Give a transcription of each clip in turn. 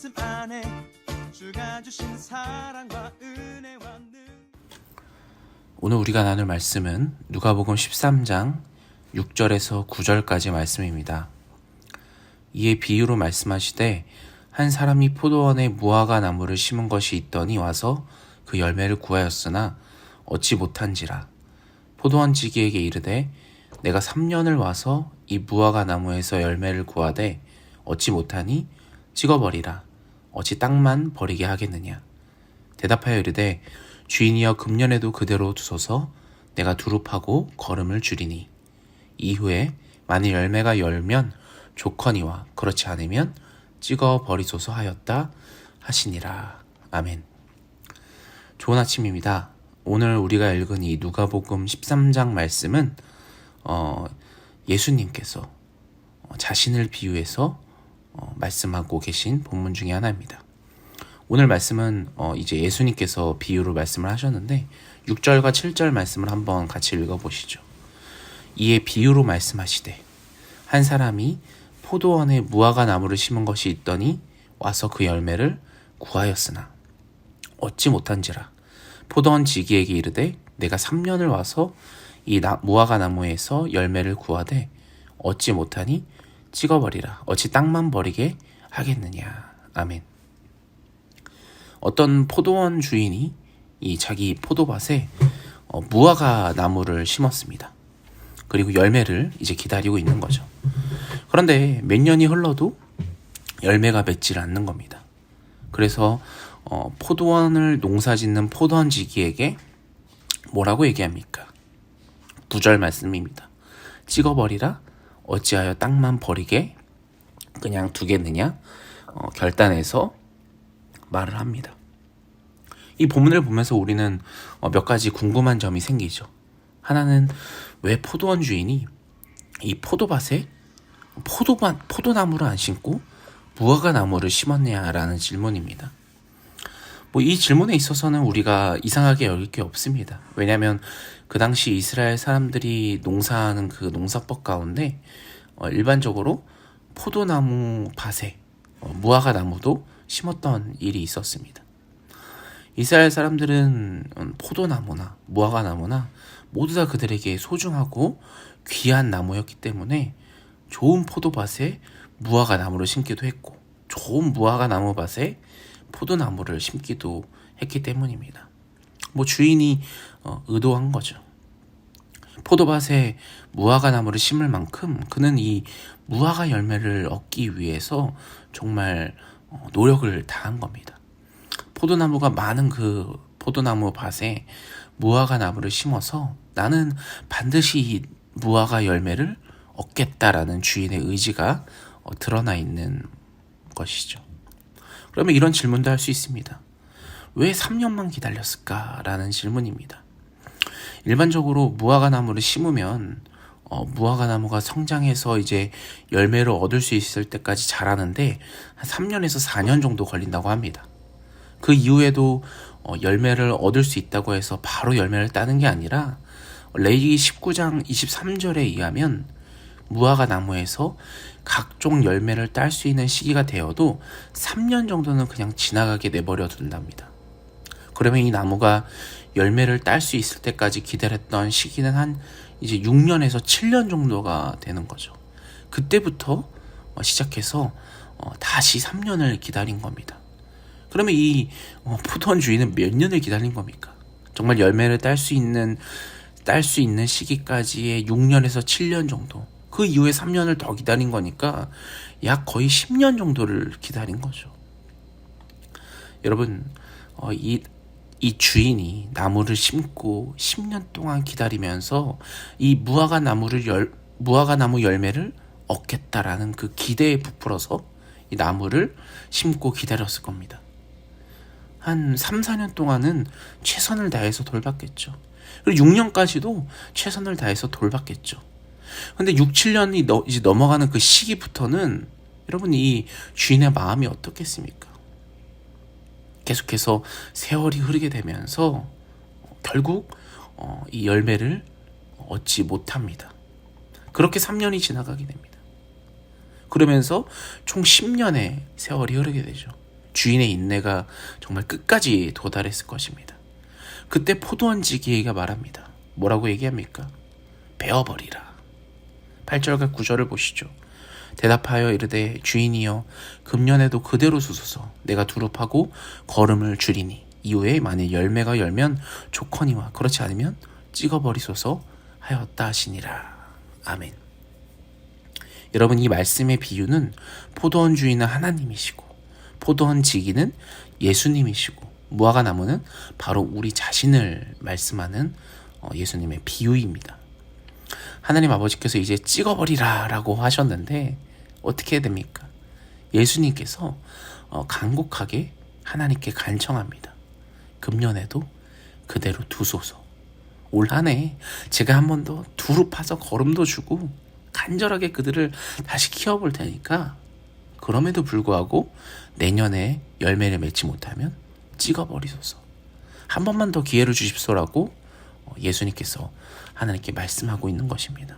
말씀 안에 주가 주신 사랑과 은혜와 능 오늘 우리가 나눌 말씀은 누가복음 13장 6절에서 9절까지 말씀입니다. 이에 비유로 말씀하시되 한 사람이 포도원에 무화과 나무를 심은 것이 있더니 와서 그 열매를 구하였으나 얻지 못한지라 포도원 지기에게 이르되 내가 3년을 와서 이 무화과 나무에서 열매를 구하되 얻지 못하니 찍어버리라 어찌 땅만 버리게 하겠느냐? 대답하여 이르되 주인이여 금년에도 그대로 두소서. 내가 두릅하고 걸음을 줄이니. 이후에 만일 열매가 열면 좋거니와 그렇지 않으면 찍어 버리소서 하였다 하시니라. 아멘. 좋은 아침입니다. 오늘 우리가 읽은 이 누가복음 13장 말씀은 어, 예수님께서 어, 자신을 비유해서 어, 말씀하고 계신 본문 중에 하나입니다. 오늘 말씀은 어, 이제 예수님께서 비유로 말씀을 하셨는데 6절과 7절 말씀을 한번 같이 읽어보시죠. 이에 비유로 말씀하시되 한 사람이 포도원에 무화과 나무를 심은 것이 있더니 와서 그 열매를 구하였으나 얻지 못한지라 포도원 지기에게 이르되 내가 3년을 와서 이 나, 무화과 나무에서 열매를 구하되 얻지 못하니 찍어버리라 어찌 땅만 버리게 하겠느냐 아멘 어떤 포도원 주인이 이 자기 포도밭에 어, 무화과 나무를 심었습니다. 그리고 열매를 이제 기다리고 있는 거죠. 그런데 몇 년이 흘러도 열매가 맺질 않는 겁니다. 그래서 어, 포도원을 농사짓는 포도원지기에게 뭐라고 얘기합니까? 구절 말씀입니다. 찍어버리라 어찌하여 땅만 버리게 그냥 두겠느냐 어, 결단해서 말을 합니다. 이 본문을 보면서 우리는 어, 몇 가지 궁금한 점이 생기죠. 하나는 왜 포도원 주인이 이 포도밭에 포도밭 포도나무를 안 심고 무화과 나무를 심었냐라는 질문입니다. 뭐 이 질문에 있어서는 우리가 이상하게 여길 게 없습니다. 왜냐하면 그 당시 이스라엘 사람들이 농사하는 그 농사법 가운데 어, 일반적으로 포도나무 밭에 어, 무화과 나무도 심었던 일이 있었습니다. 이스라엘 사람들은 음, 포도나무나 무화과 나무나 모두 다 그들에게 소중하고 귀한 나무였기 때문에 좋은 포도밭에 무화과 나무를 심기도 했고 좋은 무화과 나무밭에 포도나무를 심기도 했기 때문입니다. 뭐 주인이 어, 의도한 거죠. 포도밭에 무화과 나무를 심을 만큼 그는 이 무화과 열매를 얻기 위해서 정말 어, 노력을 다한 겁니다. 포도나무가 많은 그 포도나무 밭에 무화과 나무를 심어서 나는 반드시 이 무화과 열매를 얻겠다라는 주인의 의지가 어, 드러나 있는 것이죠. 그러면 이런 질문도 할 수 있습니다. 왜 3년만 기다렸을까 라는 질문입니다. 일반적으로 무화과 나무를 심으면 어, 무화과 나무가 성장해서 이제 열매를 얻을 수 있을 때까지 자라는데 한 3년에서 4년 정도 걸린다고 합니다. 그 이후에도 어, 열매를 얻을 수 있다고 해서 바로 열매를 따는 게 아니라 레이기 19장 23절에 의하면 무화과 나무에서 각종 열매를 딸 수 있는 시기가 되어도 3년 정도는 그냥 지나가게 내버려 둔답니다. 그러면 이 나무가 열매를 딸 수 있을 때까지 기다렸던 시기는 한 이제 6년에서 7년 정도가 되는 거죠. 그때부터 어, 시작해서 어, 다시 3년을 기다린 겁니다. 그러면 이 어, 포도원 주인은 몇 년을 기다린 겁니까? 정말 열매를 딸 수 있는 딸 수 있는 시기까지의 6년에서 7년 정도. 그 이후에 3년을 더 기다린 거니까 약 거의 10년 정도를 기다린 거죠. 여러분, 어, 이, 이 주인이 나무를 심고 10년 동안 기다리면서 이 무화과 나무를 열, 무화과 나무 열매를 얻겠다라는 그 기대에 부풀어서 이 나무를 심고 기다렸을 겁니다. 한 3, 4년 동안은 최선을 다해서 돌봤겠죠. 그리고 6년까지도 최선을 다해서 돌봤겠죠. 근데 6, 7년이 너, 이제 넘어가는 그 시기부터는 여러분 이 주인의 마음이 어떻겠습니까? 계속해서 세월이 흐르게 되면서 결국 어, 이 열매를 얻지 못합니다. 그렇게 3년이 지나가게 됩니다. 그러면서 총 10년의 세월이 흐르게 되죠. 주인의 인내가 정말 끝까지 도달했을 것입니다. 그때 포도원 지기가 말합니다. 뭐라고 얘기합니까? 베어버리라. 8절과 9절을 보시죠. 대답하여 이르되 주인이여 금년에도 그대로 주소서 내가 두릅하고 걸음을 줄이니 이후에 만일 열매가 열면 좋거니와 그렇지 않으면 찍어버리소서 하였다 하시니라. 아멘. 여러분 이 말씀의 비유는 포도원 주인은 하나님이시고 포도원 지기는 예수님이시고 무화과 나무는 바로 우리 자신을 말씀하는 어, 예수님의 비유입니다. 하나님 아버지께서 이제 찍어버리라 라고 하셨는데 어떻게 해야 됩니까? 예수님께서 어, 간곡하게 하나님께 간청합니다. 금년에도 그대로 두소서. 올 한 해 제가 한 번 더 두루 파서 걸음도 주고 간절하게 그들을 다시 키워볼 테니까 그럼에도 불구하고 내년에 열매를 맺지 못하면 찍어버리소서. 한 번만 더 기회를 주십소라고 어, 예수님께서 하나님께 말씀하고 있는 것입니다.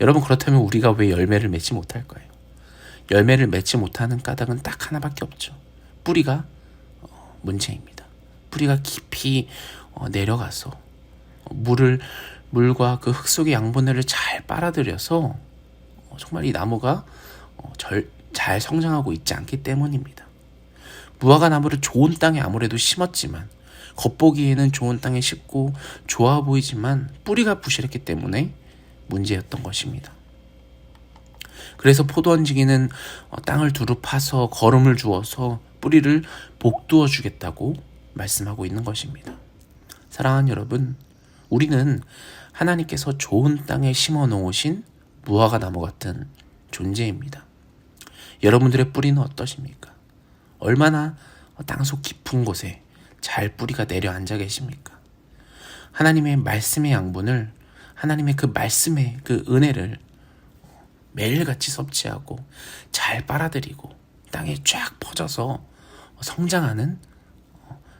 여러분 그렇다면 우리가 왜 열매를 맺지 못할까요? 열매를 맺지 못하는 까닭은 딱 하나밖에 없죠. 뿌리가 어, 문제입니다. 뿌리가 깊이 어, 내려가서 어, 물을 물과 그 흙 속의 양분을 잘 빨아들여서 어, 정말 이 나무가 어, 절, 잘 성장하고 있지 않기 때문입니다. 무화과 나무를 좋은 땅에 아무래도 심었지만 겉보기에는 좋은 땅에 심고 좋아 보이지만 뿌리가 부실했기 때문에 문제였던 것입니다. 그래서 포도원지기는 어, 땅을 두루 파서 거름을 주어서 뿌리를 복두어 주겠다고 말씀하고 있는 것입니다. 사랑하는 여러분, 우리는 하나님께서 좋은 땅에 심어 놓으신 무화과 나무 같은 존재입니다. 여러분들의 뿌리는 어떠십니까? 얼마나 땅속 깊은 곳에 잘 뿌리가 내려 앉아 계십니까? 하나님의 말씀의 양분을 하나님의 그 말씀의 그 은혜를 매일같이 섭취하고 잘 빨아들이고 땅에 쫙 퍼져서 성장하는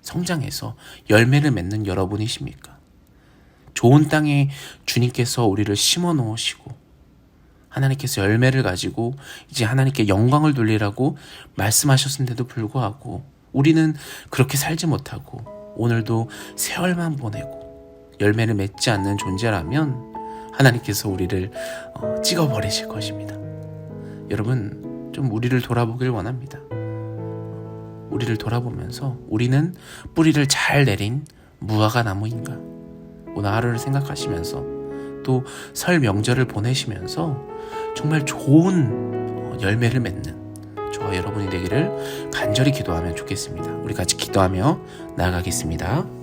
성장해서 열매를 맺는 여러분이십니까? 좋은 땅에 주님께서 우리를 심어 놓으시고 하나님께서 열매를 가지고 이제 하나님께 영광을 돌리라고 말씀하셨는데도 불구하고 우리는 그렇게 살지 못하고 오늘도 세월만 보내고 열매를 맺지 않는 존재라면 하나님께서 우리를 어, 찍어버리실 것입니다. 여러분 좀 우리를 돌아보길 원합니다. 우리를 돌아보면서 우리는 뿌리를 잘 내린 무화과 나무인가? 오늘 하루를 생각하시면서 또 설 명절을 보내시면서 정말 좋은 어, 열매를 맺는 여러분이 되기를 간절히 기도하면 좋겠습니다. 우리 같이 기도하며 나아가겠습니다.